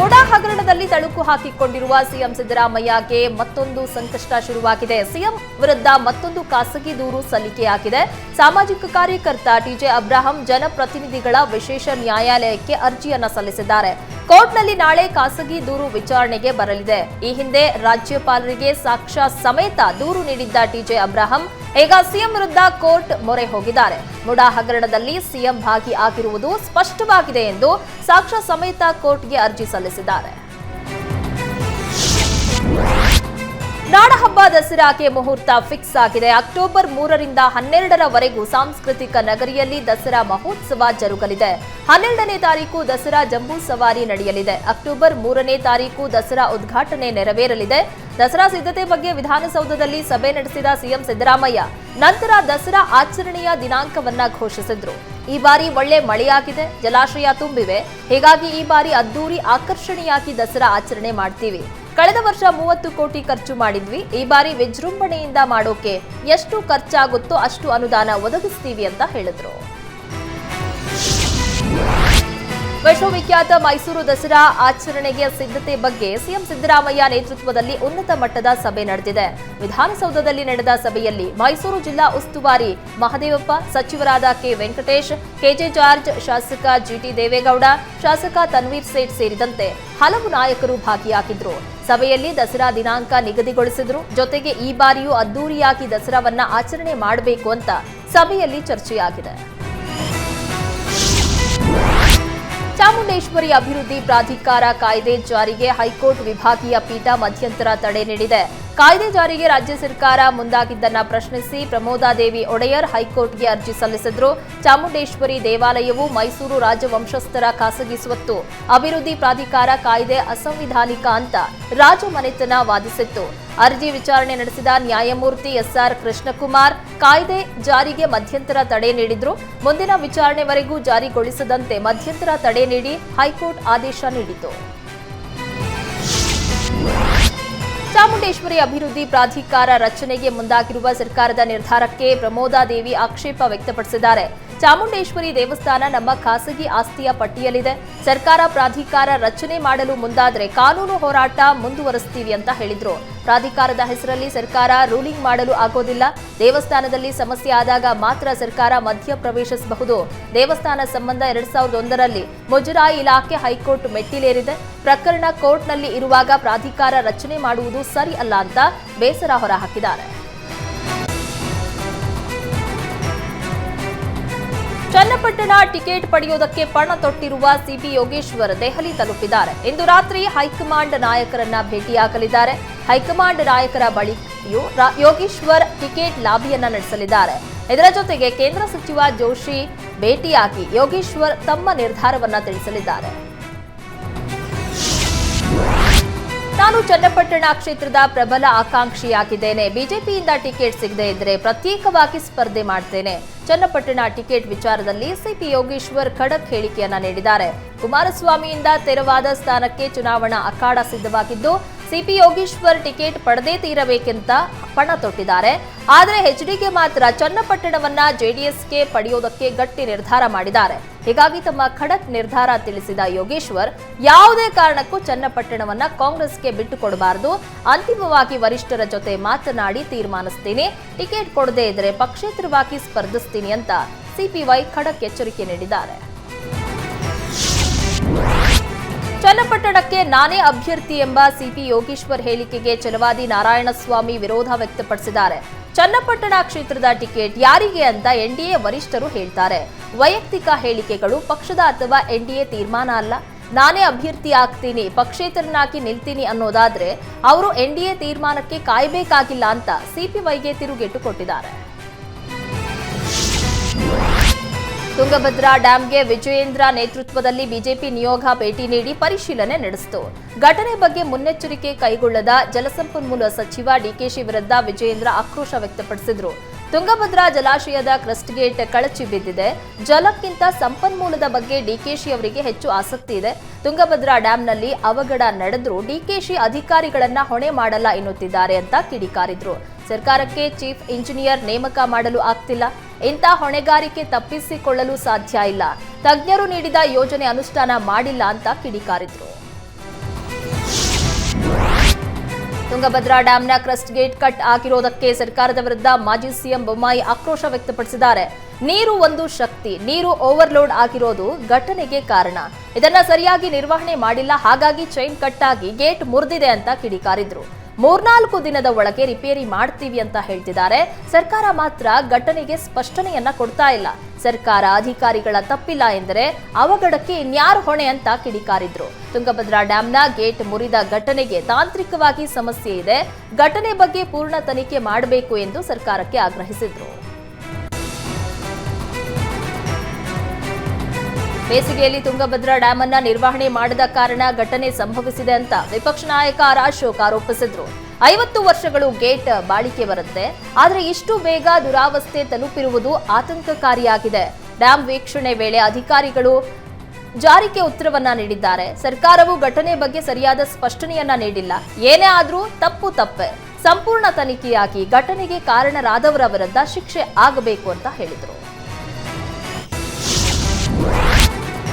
ಮುಡಾ ಹಗರಣದಲ್ಲಿ ತಳುಕು ಹಾಕಿಕೊಂಡಿರುವ ಸಿಎಂ ಸಿದ್ದರಾಮಯ್ಯಗೆ ಮತ್ತೊಂದು ಸಂಕಷ್ಟ ಶುರುವಾಗಿದೆ. ಸಿಎಂ ವಿರುದ್ಧ ಮತ್ತೊಂದು ಖಾಸಗಿ ದೂರು ಸಲ್ಲಿಕೆಯಾಗಿದೆ ಸಾಮಾಜಿಕ ಕಾರ್ಯಕರ್ತ ಟಿಜೆ ಅಬ್ರಾಹಂ ಜನಪ್ರತಿನಿಧಿಗಳ ವಿಶೇಷ ನ್ಯಾಯಾಲಯಕ್ಕೆ ಅರ್ಜಿಯನ್ನ ಸಲ್ಲಿಸಿದ್ದಾರೆ. ಕೋರ್ಟ್ನಲ್ಲಿ ನಾಳೆ ಖಾಸಗಿ ದೂರು ವಿಚಾರಣೆಗೆ ಬರಲಿದೆ. ಈ ಹಿಂದೆ ರಾಜ್ಯಪಾಲರಿಗೆ ಸಾಕ್ಷ ಸಮೇತ ದೂರು ನೀಡಿದ್ದ ಟಿಜೆ ಅಬ್ರಾಹಂ, ಈಗ ಸಿಎಂ ವಿರುದ್ಧ ಕೋರ್ಟ್ ಮೊರೆ ಹೋಗಿದ್ದಾರೆ. ಮುಡಾ ಹಗರಣದಲ್ಲಿ ಸಿಎಂ ಭಾಗಿ ಆಗಿರುವುದು ಸ್ಪಷ್ಟವಾಗಿದೆ ಎಂದು ಸಾಕ್ಷ್ಯ ಸಮೇತ ಕೋರ್ಟ್ಗೆ ಅರ್ಜಿ ಸಲ್ಲಿಸಿದ್ದಾರೆ. ನಾಡಹಬ್ಬ ದಸರಾಕ್ಕೆ ಮುಹೂರ್ತ ಫಿಕ್ಸ್ ಆಗಿದೆ. ಅಕ್ಟೋಬರ್ ಮೂರರಿಂದ ಹನ್ನೆರಡರವರೆಗೂ ಸಾಂಸ್ಕೃತಿಕ ನಗರಿಯಲ್ಲಿ ದಸರಾ ಮಹೋತ್ಸವ ಜರುಗಲಿದೆ. ಹನ್ನೆರಡನೇ ತಾರೀಕು ದಸರಾ ಜಂಬೂ ಸವಾರಿ ನಡೆಯಲಿದೆ. ಅಕ್ಟೋಬರ್ ಮೂರನೇ ತಾರೀಕು ದಸರಾ ಉದ್ಘಾಟನೆ ನೆರವೇರಲಿದೆ. ದಸರಾ ಸಿದ್ಧತೆ ಬಗ್ಗೆ ವಿಧಾನಸೌಧದಲ್ಲಿ ಸಭೆ ನಡೆಸಿದ ಸಿಎಂ ಸಿದ್ದರಾಮಯ್ಯ, ನಂತರ ದಸರಾ ಆಚರಣೆಯ ದಿನಾಂಕವನ್ನ ಘೋಷಿಸಿದ್ರು. ಈ ಬಾರಿ ಒಳ್ಳೆ ಮಳೆಯಾಗಿದೆ, ಜಲಾಶಯ ತುಂಬಿವೆ. ಹೀಗಾಗಿ ಈ ಬಾರಿ ಅದ್ದೂರಿ ಆಕರ್ಷಣೆಯಾಗಿ ದಸರಾ ಆಚರಣೆ ಮಾಡ್ತೀವಿ. ಕಳೆದ ವರ್ಷ ಮೂವತ್ತು ಕೋಟಿ ಖರ್ಚು ಮಾಡಿದ್ವಿ. ಈ ಬಾರಿ ವಿಜೃಂಭಣೆಯಿಂದ ಮಾಡೋಕೆ ಎಷ್ಟು ಖರ್ಚಾಗುತ್ತೋ ಅಷ್ಟು ಅನುದಾನ ಒದಗಿಸ್ತೀವಿ ಅಂತ ಹೇಳಿದ್ರು. ವಿಶ್ವವಿಖ್ಯಾತ ಮೈಸೂರು ದಸರಾ ಆಚರಣೆಗೆ ಸಿದ್ಧತೆ ಬಗ್ಗೆ ಸಿಎಂ ಸಿದ್ದರಾಮಯ್ಯ ನೇತೃತ್ವದಲ್ಲಿ ಉನ್ನತ ಮಟ್ಟದ ಸಭೆ ನಡೆದಿದೆ. ವಿಧಾನಸೌಧದಲ್ಲಿ ನಡೆದ ಸಭೆಯಲ್ಲಿ ಮೈಸೂರು ಜಿಲ್ಲಾ ಉಸ್ತುವಾರಿ ಮಹದೇವಪ್ಪ, ಸಚಿವರಾದ ಕೆ ವೆಂಕಟೇಶ್, ಕೆಜೆ ಜಾರ್ಜ್, ಶಾಸಕ ಜಿಟಿ ದೇವೇಗೌಡ, ಶಾಸಕ ತನ್ವೀರ್ ಸೇಠ್ ಸೇರಿದಂತೆ ಹಲವು ನಾಯಕರು ಭಾಗಿಯಾಗಿದ್ರು. ಸಭೆಯಲ್ಲಿ ದಸರಾ ದಿನಾಂಕ ನಿಗದಿಗೊಳಿಸಿದ್ರು. ಜೊತೆಗೆ ಈ ಬಾರಿಯೂ ಅದ್ದೂರಿಯಾಗಿ ದಸರಾವನ್ನ ಆಚರಣೆ ಮಾಡಬೇಕು ಅಂತ ಸಭೆಯಲ್ಲಿ ಚರ್ಚೆಯಾಗಿದೆ. ಚಾಮುಂಡೇಶ್ವರಿ ಅಭಿವೃದ್ಧಿ ಪ್ರಾಧಿಕಾರ ಕಾಯ್ದೆ ಜಾರಿಗೆ ಹೈಕೋರ್ಟ್ ವಿಭಾಗೀಯ ಪೀಠ ಮಧ್ಯಂತರ ತಡೆ ನೀಡಿದೆ. ಕಾಯ್ದೆ ಜಾರಿಗೆ ರಾಜ್ಯ ಸರ್ಕಾರ ಮುಂದಾಗಿದ್ದನ್ನ ಪ್ರಶ್ನಿಸಿ ಪ್ರಮೋದಾದೇವಿ ಒಡೆಯರ್ ಹೈಕೋರ್ಟ್ಗೆ ಅರ್ಜಿ ಸಲ್ಲಿಸಿದ್ರು. ಚಾಮುಂಡೇಶ್ವರಿ ದೇವಾಲಯವು ಮೈಸೂರು ರಾಜವಂಶಸ್ಥರ ಖಾಸಗಿ ಸ್ವತ್ತು. ಅಭಿವೃದ್ಧಿ ಪ್ರಾಧಿಕಾರ ಕಾಯ್ದೆ ಅಸಂವಿಧಾನಿಕ ಅಂತ ರಾಜಮನೆತನ ವಾದಿಸಿತ್ತು. ಅರ್ಜಿ ವಿಚಾರಣೆ ನಡೆಸಿದ ನ್ಯಾಯಮೂರ್ತಿ ಎಸ್ಆರ್ ಕೃಷ್ಣಕುಮಾರ್, ಕಾಯ್ದೆ ಜಾರಿಗೆ ಮಧ್ಯಂತರ ತಡೆ ನೀಡಿದ್ರು. ಮುಂದಿನ ವಿಚಾರಣೆವರೆಗೂ ಜಾರಿಗೊಳಿಸದಂತೆ ಮಧ್ಯಂತರ ತಡೆ ನೀಡಿ ಹೈಕೋರ್ಟ್ ಆದೇಶ ನೀಡಿತು ಚಾಮುಂಡೇಶ್ವರಿ ಅಭಿವೃದ್ಧಿ ಪ್ರಾಧಿಕಾರ ರಚನೆಗೆ ಮುಂದಾಗಿರುವ ಸರ್ಕಾರದ ನಿರ್ಧಾರಕ್ಕೆ ಪ್ರಮೋದಾದೇವಿ ಆಕ್ಷೇಪ ವ್ಯಕ್ತಪಡಿಸಿದ್ದಾರೆ. ಚಾಮುಂಡೇಶ್ವರಿ ದೇವಸ್ಥಾನ ನಮ್ಮ ಖಾಸಗಿ ಆಸ್ತಿಯ ಪಟ್ಟಿಯಲ್ಲಿದೆ. ಸರ್ಕಾರ ಪ್ರಾಧಿಕಾರ ರಚನೆ ಮಾಡಲು ಮುಂದಾದರೆ ಕಾನೂನು ಹೋರಾಟ ಮುಂದುವರಿಸ್ತೀವಿ ಅಂತ ಹೇಳಿದ್ರು. ಪ್ರಾಧಿಕಾರದ ಹೆಸರಲ್ಲಿ ಸರ್ಕಾರ ರೂಲಿಂಗ್ ಮಾಡಲು ಆಗೋದಿಲ್ಲ. ದೇವಸ್ಥಾನದಲ್ಲಿ ಸಮಸ್ಯೆ ಆದಾಗ ಮಾತ್ರ ಸರ್ಕಾರ ಮಧ್ಯ ಪ್ರವೇಶಿಸಬಹುದು ದೇವಸ್ಥಾನ ಸಂಬಂಧ ಎರಡ್ ಸಾವಿರದ ಒಂದರಲ್ಲಿ ಮುಜರಾಯಿ ಇಲಾಖೆ ಹೈಕೋರ್ಟ್ ಮೆಟ್ಟಿಲೇರಿದೆ. ಪ್ರಕರಣ ಕೋರ್ಟ್ನಲ್ಲಿ ಇರುವಾಗ ಪ್ರಾಧಿಕಾರ ರಚನೆ ಮಾಡುವುದು ಸರಿ ಅಲ್ಲ ಅಂತ ಬೇಸರ ಹೊರಹಾಕಿದ್ದಾರೆ. ಚನ್ನಪಟ್ಟಣ ಟಿಕೆಟ್ ಪಡೆಯುವುದಕ್ಕೆ ಪಣ ತೊಟ್ಟಿರುವ ಸಿಬಿ ಯೋಗೇಶ್ವರ್ ದೆಹಲಿ ತಲುಪಿದ್ದಾರೆ. ಇಂದು ರಾತ್ರಿ ಹೈಕಮಾಂಡ್ ನಾಯಕರನ್ನ ಭೇಟಿಯಾಗಲಿದ್ದಾರೆ. ಹೈಕಮಾಂಡ್ ನಾಯಕರ ಬಳಿಯೂ ಯೋಗೇಶ್ವರ್ ಟಿಕೆಟ್ ಲಾಬಿಯನ್ನ ನಡೆಸಲಿದ್ದಾರೆ. ಇದರ ಜೊತೆಗೆ ಕೇಂದ್ರ ಸಚಿವ ಜೋಶಿ ಭೇಟಿಯಾಗಿ ಯೋಗೇಶ್ವರ್ ತಮ್ಮ ನಿರ್ಧಾರವನ್ನ ತಿಳಿಸಲಿದ್ದಾರೆ. ನಾನು ಚನ್ನಪಟ್ಟಣ ಕ್ಷೇತ್ರದ ಪ್ರಬಲ ಆಕಾಂಕ್ಷಿಯಾಗಿದ್ದೇನೆ. ಬಿಜೆಪಿಯಿಂದ ಟಿಕೆಟ್ ಸಿಗದೆ ಇದ್ರೆ ಪ್ರತ್ಯೇಕವಾಗಿ ಸ್ಪರ್ಧೆ ಮಾಡ್ತೇನೆ. ಚನ್ನಪಟ್ಟಣ ಟಿಕೆಟ್ ವಿಚಾರದಲ್ಲಿ ಸಿಪಿ ಯೋಗೇಶ್ವರ್ ಖಡಕ್ ಹೇಳಿಕೆಯನ್ನ ನೀಡಿದ್ದಾರೆ. ಕುಮಾರಸ್ವಾಮಿಯಿಂದ ತೆರವಾದ ಸ್ಥಾನಕ್ಕೆ ಚುನಾವಣಾ ಅಖಾಡ ಸಿದ್ಧವಾಗಿದ್ದು ಸಿಪಿ ಯೋಗೇಶ್ವರ್ ಟಿಕೆಟ್ ಪಡೆದೇ ತೀರಬೇಕೆಂತ ಪಣ ತೊಟ್ಟಿದ್ದಾರೆ. ಆದರೆ ಎಚ್ಡಿಕೆ ಮಾತ್ರ ಚನ್ನಪಟ್ಟಣವನ್ನ ಜೆಡಿಎಸ್ಗೆ ಪಡೆಯೋದಕ್ಕೆ ಗಟ್ಟಿ ನಿರ್ಧಾರ ಮಾಡಿದ್ದಾರೆ. ಹೀಗಾಗಿ ತಮ್ಮ ಖಡಕ್ ನಿರ್ಧಾರ ತಿಳಿಸಿದ ಯೋಗೇಶ್ವರ್, ಯಾವುದೇ ಕಾರಣಕ್ಕೂ ಚನ್ನಪಟ್ಟಣವನ್ನ ಕಾಂಗ್ರೆಸ್ಗೆ ಬಿಟ್ಟುಕೊಡಬಾರದು. ಅಂತಿಮವಾಗಿ ವರಿಷ್ಠರ ಜೊತೆ ಮಾತನಾಡಿ ತೀರ್ಮಾನಿಸ್ತೀನಿ. ಟಿಕೆಟ್ ಕೊಡದೇ ಇದ್ರೆ ಪಕ್ಷೇತರವಾಗಿ ಸ್ಪರ್ಧಿಸ್ತೀನಿ ಅಂತ ಸಿಪಿವೈ ಖಡಕ್ ಎಚ್ಚರಿಕೆ ನೀಡಿದ್ದಾರೆ. ಚನ್ನಪಟ್ಟಣಕ್ಕೆ ನಾನೇ ಅಭ್ಯರ್ಥಿ ಎಂಬ ಸಿಪಿ ಯೋಗೇಶ್ವರ್ ಹೇಳಿಕೆಗೆ ಚಲವಾದಿ ನಾರಾಯಣಸ್ವಾಮಿ ವಿರೋಧ ವ್ಯಕ್ತಪಡಿಸಿದ್ದಾರೆ. ಚನ್ನಪಟ್ಟಣ ಕ್ಷೇತ್ರದ ಟಿಕೆಟ್ ಯಾರಿಗೆ ಅಂತ ಎನ್ಡಿಎ ವರಿಷ್ಠರು ಹೇಳ್ತಾರೆ. ವೈಯಕ್ತಿಕ ಹೇಳಿಕೆಗಳು ಪಕ್ಷದ ಅಥವಾ ಎನ್ಡಿಎ ತೀರ್ಮಾನ ಅಲ್ಲ. ನಾನೇ ಅಭ್ಯರ್ಥಿ ಆಗ್ತೀನಿ, ಪಕ್ಷೇತರನಾಗಿ ನಿಲ್ತೀನಿ ಅನ್ನೋದಾದ್ರೆ ಅವರು ಎನ್ಡಿಎ ತೀರ್ಮಾನಕ್ಕೆ ಕಾಯಬೇಕಾಗಿಲ್ಲ ಅಂತ ಸಿಪಿವೈಗೆ ತಿರುಗೇಟು ಕೊಟ್ಟಿದ್ದಾರೆ. ತುಂಗಭದ್ರಾ ಡ್ಯಾಂಗೆ ವಿಜಯೇಂದ್ರ ನೇತೃತ್ವದಲ್ಲಿ ಬಿಜೆಪಿ ನಿಯೋಗ ಭೇಟಿ ನೀಡಿ ಪರಿಶೀಲನೆ ನಡೆಸಿತು. ಘಟನೆ ಬಗ್ಗೆ ಮುನ್ನೆಚ್ಚರಿಕೆ ಕೈಗೊಳ್ಳದ ಜಲಸಂಪನ್ಮೂಲ ಸಚಿವ ಡಿಕೆಶಿ ವಿರುದ್ಧ ವಿಜಯೇಂದ್ರ ಆಕ್ರೋಶ ವ್ಯಕ್ತಪಡಿಸಿದ್ರು. ತುಂಗಭದ್ರಾ ಜಲಾಶಯದ ಕ್ರಸ್ಟ್ ಗೇಟ್ ಕಳಚಿ ಬಿದ್ದಿದೆ. ಜಲಕ್ಕಿಂತ ಸಂಪನ್ಮೂಲದ ಬಗ್ಗೆ ಡಿಕೆಶಿ ಅವರಿಗೆ ಹೆಚ್ಚು ಆಸಕ್ತಿ ಇದೆ. ತುಂಗಭದ್ರಾ ಡ್ಯಾಂನಲ್ಲಿ ಅವಘಡ ನಡೆದ್ರೂ ಡಿಕೆಶಿ ಅಧಿಕಾರಿಗಳನ್ನ ಹೊಣೆ ಮಾಡಲ್ಲ ಎನ್ನುತ್ತಿದ್ದಾರೆ ಅಂತ ಕಿಡಿಕಾರಿದ್ರು. ಸರ್ಕಾರಕ್ಕೆ ಚೀಫ್ ಇಂಜಿನಿಯರ್ ನೇಮಕ ಮಾಡಲು ಆಗ್ತಿಲ್ಲ. ಇಂಥ ಹೊಣೆಗಾರಿಕೆ ತಪ್ಪಿಸಿಕೊಳ್ಳಲು ಸಾಧ್ಯ ಇಲ್ಲ. ತಜ್ಞರು ನೀಡಿದ ಯೋಜನೆ ಅನುಷ್ಠಾನ ಮಾಡಿಲ್ಲ ಅಂತ ಕಿಡಿಕಾರಿದ್ರು. ತುಂಗಭದ್ರಾ ಡ್ಯಾಂನ ಕ್ರಸ್ಟ್ ಗೇಟ್ ಕಟ್ ಆಗಿರೋದಕ್ಕೆ ಸರ್ಕಾರದ ವಿರುದ್ಧ ಮಾಜಿ ಸಿಎಂ ಬೊಮ್ಮಾಯಿ ಆಕ್ರೋಶ ವ್ಯಕ್ತಪಡಿಸಿದ್ದಾರೆ. ನೀರು ಒಂದು ಶಕ್ತಿ, ನೀರು ಓವರ್ಲೋಡ್ ಆಗಿರೋದು ಘಟನೆಗೆ ಕಾರಣ. ಇದನ್ನ ಸರಿಯಾಗಿ ನಿರ್ವಹಣೆ ಮಾಡಿಲ್ಲ, ಹಾಗಾಗಿ ಚೈನ್ ಕಟ್ ಆಗಿ ಗೇಟ್ ಮುರಿದಿದೆ ಅಂತ ಕಿಡಿಕಾರಿದ್ರು. ಮೂರ್ನಾಲ್ಕು ದಿನದ ಒಳಗೆ ರಿಪೇರಿ ಮಾಡ್ತೀವಿ ಅಂತ ಹೇಳ್ತಿದ್ದಾರೆ. ಸರ್ಕಾರ ಮಾತ್ರ ಘಟನೆಗೆ ಸ್ಪಷ್ಟನೆಯನ್ನ ಕೊಡ್ತಾ ಇಲ್ಲ. ಸರ್ಕಾರ ಅಧಿಕಾರಿಗಳ ತಪ್ಪಿಲ್ಲ ಎಂದರೆ ಅವಘಡಕ್ಕೆ ಇನ್ಯಾರು ಹೊಣೆ ಅಂತ ಕಿಡಿಕಾರಿದ್ರು. ತುಂಗಭದ್ರಾ ಡ್ಯಾಂನ ಗೇಟ್ ಮುರಿದ ಘಟನೆಗೆ ತಾಂತ್ರಿಕವಾಗಿ ಸಮಸ್ಯೆ ಇದೆ. ಘಟನೆ ಬಗ್ಗೆ ಪೂರ್ಣ ತನಿಖೆ ಮಾಡಬೇಕು ಎಂದು ಸರ್ಕಾರಕ್ಕೆ ಆಗ್ರಹಿಸಿದ್ರು. ಬೇಸಿಗೆಯಲ್ಲಿ ತುಂಗಭದ್ರಾ ಡ್ಯಾಮ್ ಅನ್ನ ನಿರ್ವಹಣೆ ಮಾಡದ ಕಾರಣ ಘಟನೆ ಸಂಭವಿಸಿದೆ ಅಂತ ವಿಪಕ್ಷ ನಾಯಕ ಆರ್ ಅಶೋಕ್ ಆರೋಪಿಸಿದ್ರು. ಐವತ್ತು ವರ್ಷಗಳು ಗೇಟ್ ಬಾಳಿಕೆ ಬರುತ್ತೆ. ಆದರೆ ಇಷ್ಟು ಬೇಗ ದುರಾವಸ್ಥೆ ತಲುಪಿರುವುದು ಆತಂಕಕಾರಿಯಾಗಿದೆ. ಡ್ಯಾಂ ವೀಕ್ಷಣೆ ವೇಳೆ ಅಧಿಕಾರಿಗಳು ಜಾರಿಗೆ ಉತ್ತರವನ್ನ ನೀಡಿದ್ದಾರೆ. ಸರ್ಕಾರವು ಘಟನೆ ಬಗ್ಗೆ ಸರಿಯಾದ ಸ್ಪಷ್ಟನೆಯನ್ನ ನೀಡಿಲ್ಲ. ಏನೇ ಆದರೂ ತಪ್ಪು ತಪ್ಪೆ. ಸಂಪೂರ್ಣ ತನಿಖೆಯಾಗಿ ಘಟನೆಗೆ ಕಾರಣರಾದವರ ವಿರುದ್ಧ ಶಿಕ್ಷೆ ಆಗಬೇಕು ಅಂತ ಹೇಳಿದರು.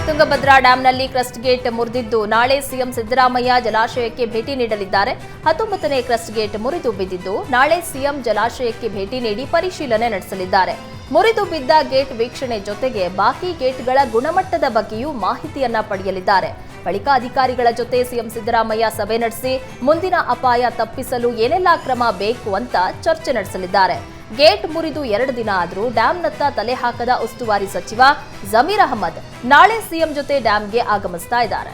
ತುಂಗಭದ್ರಾ ಡ್ಯಾಂನಲ್ಲಿ ಕ್ರಸ್ಟ್ ಗೇಟ್ ಮುರಿದಿದ್ದು, ನಾಳೆ ಸಿಎಂ ಸಿದ್ದರಾಮಯ್ಯ ಜಲಾಶಯಕ್ಕೆ ಭೇಟಿ ನೀಡಲಿದ್ದಾರೆ. ಹತ್ತೊಂಬತ್ತನೇ ಕ್ರಸ್ಟ್ ಗೇಟ್ ಮುರಿದು ಬಿದ್ದಿದ್ದು, ನಾಳೆ ಸಿಎಂ ಜಲಾಶಯಕ್ಕೆ ಭೇಟಿ ನೀಡಿ ಪರಿಶೀಲನೆ ನಡೆಸಲಿದ್ದಾರೆ. ಮುರಿದು ಬಿದ್ದ ಗೇಟ್ ವೀಕ್ಷಣೆ ಜೊತೆಗೆ ಬಾಕಿ ಗೇಟ್ಗಳ ಗುಣಮಟ್ಟದ ಬಗ್ಗೆಯೂ ಮಾಹಿತಿಯನ್ನ ಪಡೆಯಲಿದ್ದಾರೆ. ಬಳಿಕ ಅಧಿಕಾರಿಗಳ ಜೊತೆ ಸಿಎಂ ಸಿದ್ದರಾಮಯ್ಯ ಸಭೆ ನಡೆಸಿ, ಮುಂದಿನ ಅಪಾಯ ತಪ್ಪಿಸಲು ಏನೆಲ್ಲಾ ಕ್ರಮ ಬೇಕು ಅಂತ ಚರ್ಚೆ ನಡೆಸಲಿದ್ದಾರೆ. ಗೇಟ್ ಮುರಿದು ಎರಡು ದಿನ ಆದರೂ ಡ್ಯಾಂನತ್ತ ತಲೆ ಹಾಕದ ಉಸ್ತುವಾರಿ ಸಚಿವ ಜಮೀರ್ ಅಹಮದ್ ನಾಳೆ ಸಿಎಂ ಜೊತೆ ಡ್ಯಾಂಗೆ ಆಗಮಿಸ್ತಾ ಇದ್ದಾರೆ.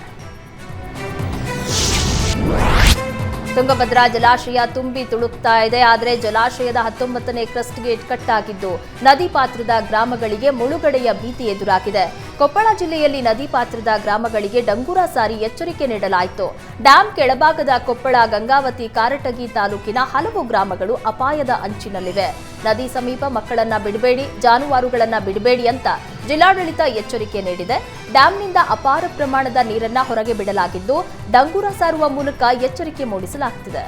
ತುಂಗಭದ್ರಾ ಜಲಾಶಯ ತುಂಬಿ ತುಳುಕ್ತಾ ಇದೆ. ಆದರೆ ಜಲಾಶಯದ ಹತ್ತೊಂಬತ್ತನೇ ಕ್ರಸ್ಟ್ ಗೇಟ್ ಕಟ್ಟಾಗಿದ್ದು ನದಿ ಪಾತ್ರದ ಗ್ರಾಮಗಳಿಗೆ ಮುಳುಗಡೆಯ ಭೀತಿ ಎದುರಾಗಿದೆ. ಕೊಪ್ಪಳ ಜಿಲ್ಲೆಯಲ್ಲಿ ನದಿ ಪಾತ್ರದ ಗ್ರಾಮಗಳಿಗೆ ಡಂಗೂರ ಸಾರಿ ಎಚ್ಚರಿಕೆ ನೀಡಲಾಯಿತು. ಡ್ಯಾಂ ಕೆಳಭಾಗದ ಕೊಪ್ಪಳ ಗಂಗಾವತಿ ಕಾರಟಗಿ ತಾಲೂಕಿನ ಹಲವು ಗ್ರಾಮಗಳು ಅಪಾಯದ ಅಂಚಿನಲ್ಲಿವೆ. ನದಿ ಸಮೀಪ ಮಕ್ಕಳನ್ನ ಬಿಡಬೇಡಿ, ಜಾನುವಾರುಗಳನ್ನ ಬಿಡಬೇಡಿ ಅಂತ ಜಿಲ್ಲಾಡಳಿತ ಎಚ್ಚರಿಕೆ ನೀಡಿದೆ. ಡ್ಯಾಂನಿಂದ ಅಪಾರ ಪ್ರಮಾಣದ ನೀರನ್ನ ಹೊರಗೆ ಬಿಡಲಾಗಿದ್ದು ಡಂಗೂರ ಸಾರುವ ಮೂಲಕ ಎಚ್ಚರಿಕೆ ಮೂಡಿಸಲಾಗುತ್ತಿದೆ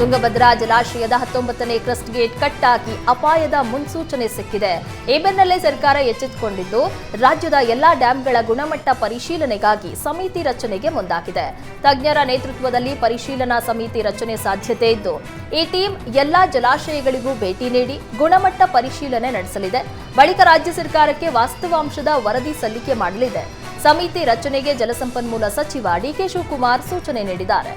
ತುಂಗಭದ್ರಾ ಜಲಾಶಯದ ಹತ್ತೊಂಬತ್ತನೇ ಕ್ರಸ್ಟ್ ಗೇಟ್ ಕಟ್ಟಾಗಿ ಅಪಾಯದ ಮುನ್ಸೂಚನೆ ಸಿಕ್ಕಿದೆ. ಈ ಬೆನ್ನಲ್ಲೇ ಸರ್ಕಾರ ಎಚ್ಚೆತ್ತುಕೊಂಡಿದ್ದು ರಾಜ್ಯದ ಎಲ್ಲಾ ಡ್ಯಾಂಗಳ ಗುಣಮಟ್ಟ ಪರಿಶೀಲನೆಗಾಗಿ ಸಮಿತಿ ರಚನೆಗೆ ಮುಂದಾಗಿದೆ. ತಜ್ಞರ ನೇತೃತ್ವದಲ್ಲಿ ಪರಿಶೀಲನಾ ಸಮಿತಿ ರಚನೆ ಸಾಧ್ಯತೆ ಇದ್ದು, ಈ ಟೀಮ್ ಎಲ್ಲಾ ಜಲಾಶಯಗಳಿಗೂ ಭೇಟಿ ನೀಡಿ ಗುಣಮಟ್ಟ ಪರಿಶೀಲನೆ ನಡೆಸಲಿದೆ. ಬಳಿಕ ರಾಜ್ಯ ಸರ್ಕಾರಕ್ಕೆ ವಾಸ್ತವಾಂಶದ ವರದಿ ಸಲ್ಲಿಕೆ ಮಾಡಲಿದೆ. ಸಮಿತಿ ರಚನೆಗೆ ಜಲಸಂಪನ್ಮೂಲ ಸಚಿವ ಡಿಕೆ ಶಿವಕುಮಾರ್ ಸೂಚನೆ ನೀಡಿದ್ದಾರೆ.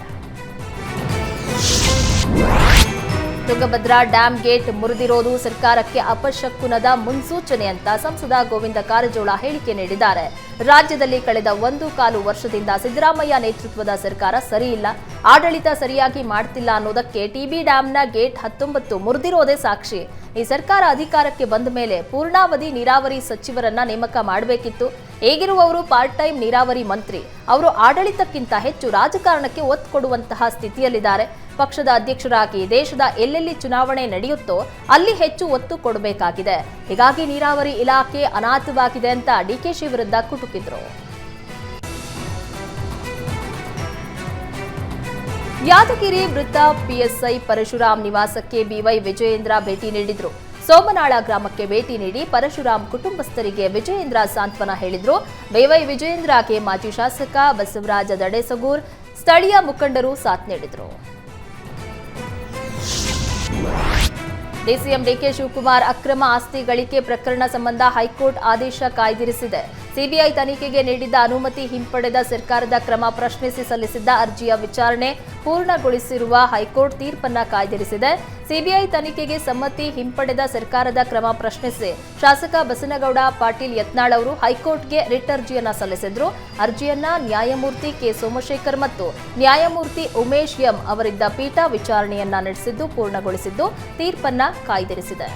ತುಂಗಭದ್ರಾ ಡ್ಯಾಂ ಗೇಟ್ ಮುರಿದಿರೋದು ಸರ್ಕಾರಕ್ಕೆ ಅಪಶಕುನದ ಮುನ್ಸೂಚನೆ ಅಂತ ಸಂಸದ ಗೋವಿಂದ ಕಾರಜೋಳ ಹೇಳಿಕೆ ನೀಡಿದ್ದಾರೆ. ರಾಜ್ಯದಲ್ಲಿ ಕಳೆದ ಒಂದು ಕಾಲು ವರ್ಷದಿಂದ ಸಿದ್ದರಾಮಯ್ಯ ನೇತೃತ್ವದ ಸರ್ಕಾರ ಸರಿಯಿಲ್ಲ. ಆಡಳಿತ ಸರಿಯಾಗಿ ಮಾಡ್ತಿಲ್ಲ ಅನ್ನೋದಕ್ಕೆ ಟಿಬಿ ಡ್ಯಾಂನ ಗೇಟ್ ಹತ್ತೊಂಬತ್ತು ಮುರಿದಿರೋದೇ ಸಾಕ್ಷಿ. ಈ ಸರ್ಕಾರ ಅಧಿಕಾರಕ್ಕೆ ಬಂದ ಮೇಲೆ ಪೂರ್ಣಾವಧಿ ನೀರಾವರಿ ಸಚಿವರನ್ನ ನೇಮಕ ಮಾಡಬೇಕಿತ್ತು. ಹೇಗಿರುವವರು ಪಾರ್ಟ್ ಟೈಮ್ ನೀರಾವರಿ ಮಂತ್ರಿ? ಅವರು ಆಡಳಿತಕ್ಕಿಂತ ಹೆಚ್ಚು ರಾಜಕಾರಣಕ್ಕೆ ಒತ್ತು ಕೊಡುವಂತಹ ಸ್ಥಿತಿಯಲ್ಲಿದ್ದಾರೆ. ಪಕ್ಷದ ಅಧ್ಯಕ್ಷರಾಗಿ ದೇಶದ ಎಲ್ಲೆಲ್ಲಿ ಚುನಾವಣೆ ನಡೆಯುತ್ತೋ ಅಲ್ಲಿ ಹೆಚ್ಚು ಒತ್ತು ಕೊಡಬೇಕಾಗಿದೆ. ಹೀಗಾಗಿ ನೀರಾವರಿ ಇಲಾಖೆ ಅನಾಥವಾಗಿದೆ ಅಂತ ಡಿಕೆಶಿ ವಿರುದ್ಧ ಕುಟುಕಿದ್ರು. ಯಾದಗಿರಿ ವೃತ್ತ ಪಿಎಸ್ಐ ಪರಶುರಾಮ್ ನಿವಾಸಕ್ಕೆ ಬಿವೈ ವಿಜಯೇಂದ್ರ ಭೇಟಿ ನೀಡಿದ್ರು. ಸೋಮನಾಳ ಗ್ರಾಮಕ್ಕೆ ಭೇಟಿ ನೀಡಿ ಪರಶುರಾಮ್ ಕುಟುಂಬಸ್ಥರಿಗೆ ವಿಜಯೇಂದ್ರ ಸಾಂತ್ವನ ಹೇಳಿದ್ರು. ವಿಜಯೇಂದ್ರ ಕೆ ಮಾಜಿ ಶಾಸಕ ಬಸವರಾಜ ದಡೇಸಗೂರ್, ಸ್ಥಳೀಯ ಮುಖಂಡರು ಸಾಥ್ ನೀಡಿದರು. ಡಿಸಿಎಂ ಡಿಕೆ ಶಿವಕುಮಾರ್ ಅಕ್ರಮ ಆಸ್ತಿ ಗಳಿಕೆ ಪ್ರಕರಣ ಸಂಬಂಧ ಹೈಕೋರ್ಟ್ ಆದೇಶ ಕಾಯ್ದಿರಿಸಿದೆ. ಸಿಬಿಐ ತನಿಖೆಗೆ ನೀಡಿದ್ದ ಅನುಮತಿ ಹಿಂಪಡೆದ ಸರ್ಕಾರದ ಕ್ರಮ ಪ್ರಶ್ನಿಸಿ ಸಲ್ಲಿಸಿದ್ದ ಅರ್ಜಿಯ ವಿಚಾರಣೆ ಪೂರ್ಣಗೊಳಿಸಿರುವ ಹೈಕೋರ್ಟ್ ತೀರ್ಪನ್ನ ಕಾಯ್ದಿರಿಸಿದೆ. ಸಿಬಿಐ ತನಿಖೆಗೆ ಸಮ್ಮತಿ ಹಿಂಪಡೆದ ಸರ್ಕಾರದ ಕ್ರಮ ಪ್ರಶ್ನಿಸಿ ಶಾಸಕ ಬಸನಗೌಡ, ಪಾಟೀಲ್ ಯತ್ನಾಳ್ ಅವರು ಹೈಕೋರ್ಟ್ಗೆ ರಿಟ್ ಅರ್ಜಿಯನ್ನ ಸಲ್ಲಿಸಿದ್ರು. ಅರ್ಜಿಯನ್ನ ನ್ಯಾಯಮೂರ್ತಿ ಕೆ. ಸೋಮಶೇಖರ್ ಮತ್ತು ನ್ಯಾಯಮೂರ್ತಿ ಉಮೇಶ್ ಎಂ ಅವರಿದ್ದ ಪೀಠ ವಿಚಾರಣೆಯನ್ನ ನಡೆಸಿದ್ದು, ಪೂರ್ಣಗೊಳಿಸಿದ್ದು, ತೀರ್ಪನ್ನ ಕಾಯ್ದಿರಿಸಿದೆ.